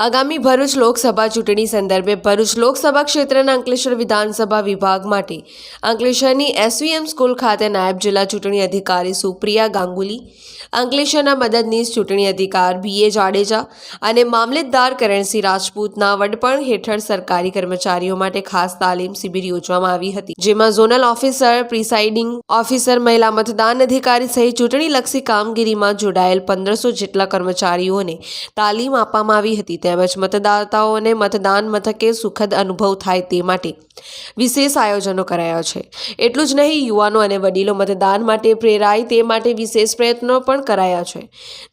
આગામી ભરૂચ લોકસભા ચૂંટણી સંદર્ભે ભરૂચ લોકસભા ક્ષેત્રના અંકલેશ્વર વિધાનસભા વિભાગ માટે અંકલેશ્વરની એસવીએમ સ્કૂલ ખાતે નાયબ જિલ્લા ચૂંટણી અધિકારી સુપ્રિયા ગાંગુલી, અંકલેશ્વરના મદદનીશ ચૂંટણી અધિકાર બીએ જાડેજા અને મામલતદાર કરણસિંહ રાજપૂતના વડપણ હેઠળ સરકારી કર્મચારીઓ માટે ખાસ તાલીમ શિબિર યોજવામાં આવી હતી, જેમાં ઝોનલ ઓફિસર, પ્રિસાઇડિંગ ઓફિસર, મહિલા મતદાન અધિકારી સહિત ચૂંટણીલક્ષી કામગીરીમાં જોડાયેલ પંદરસો જેટલા કર્મચારીઓને તાલીમ આપવામાં આવી હતી. તેમજ મતદાતાઓને મતદાન મથકે સુખદ અનુભવ થાય તે માટે વિશેષ આયોજનો કરાયા છે. એટલું જ નહીં, યુવાનો અને વડીલો મતદાન માટે પ્રેરાય તે માટે વિશેષ પ્રયત્નો પણ કરાયા છે.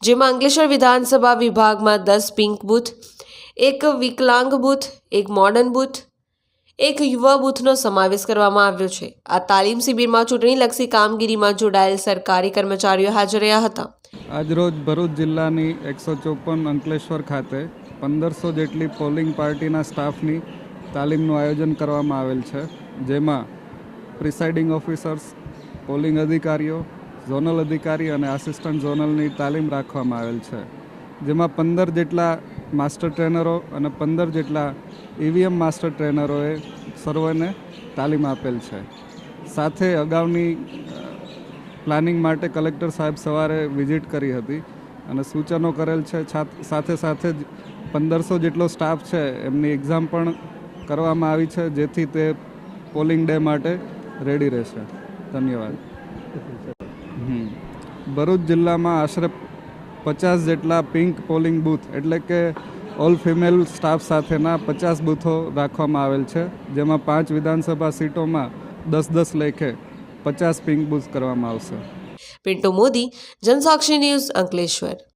જેમાં અંકલેશ્વર વિધાનસભા વિભાગમાં દસ પિંક બૂથ, એક વિકલાંગ બૂથ, એક મોડર્ન બૂથ, એક યુવા બૂથનો સમાવેશ કરવામાં આવ્યો છે. આ તાલીમ શિબિરમાં ચૂંટણીલક્ષી કામગીરીમાં જોડાયેલ સરકારી કર્મચારીઓ હાજર રહ્યા હતા. આજરોજ ભરૂચ જિલ્લાની એકસો ચોપન અંકલેશ્વર ખાતે પંદરસો જેટલી પોલિંગ પાર્ટીના સ્ટાફની તાલીમનું આયોજન કરવામાં આવેલ છે, જેમાં પ્રિસાઇડિંગ ઓફિસર્સ, પોલિંગ અધિકારીઓ, ઝોનલ અધિકારી અને આસિસ્ટન્ટ ઝોનલની તાલીમ રાખવામાં આવેલ છે, જેમાં પંદર જેટલા માસ્ટર ટ્રેનરો અને પંદર જેટલા ઈવીએમ માસ્ટર ટ્રેનરોએ સર્વને તાલીમ આપેલ છે. સાથે અગાઉની પ્લાનિંગ માટે કલેક્ટર સાહેબ સવારે વિઝિટ કરી હતી અને સૂચનો કરેલ છે સાથે સાથે જ પંદરસો જેટલો સ્ટાફ છે, એમની એક્ઝામ પણ કરવામાં આવી છે, જેથી તે પોલિંગ ડે માટે રેડી રહેશે. ધન્યવાદ. ભરૂચ જિલ્લામાં આશરે પચાસ જેટલા પિંક પોલિંગ બૂથ એટલે કે ઓલ ફિમેલ સ્ટાફ સાથેના પચાસ બૂથો રાખવામાં આવેલ છે, જેમાં પાંચ વિધાનસભા સીટોમાં દસ દસ લેખે પચાસ પિંક બૂથ કરવામાં આવશે. પિન્ટુ મોદી, જનસાક્ષી ન્યૂઝ અંકલેશ્વર.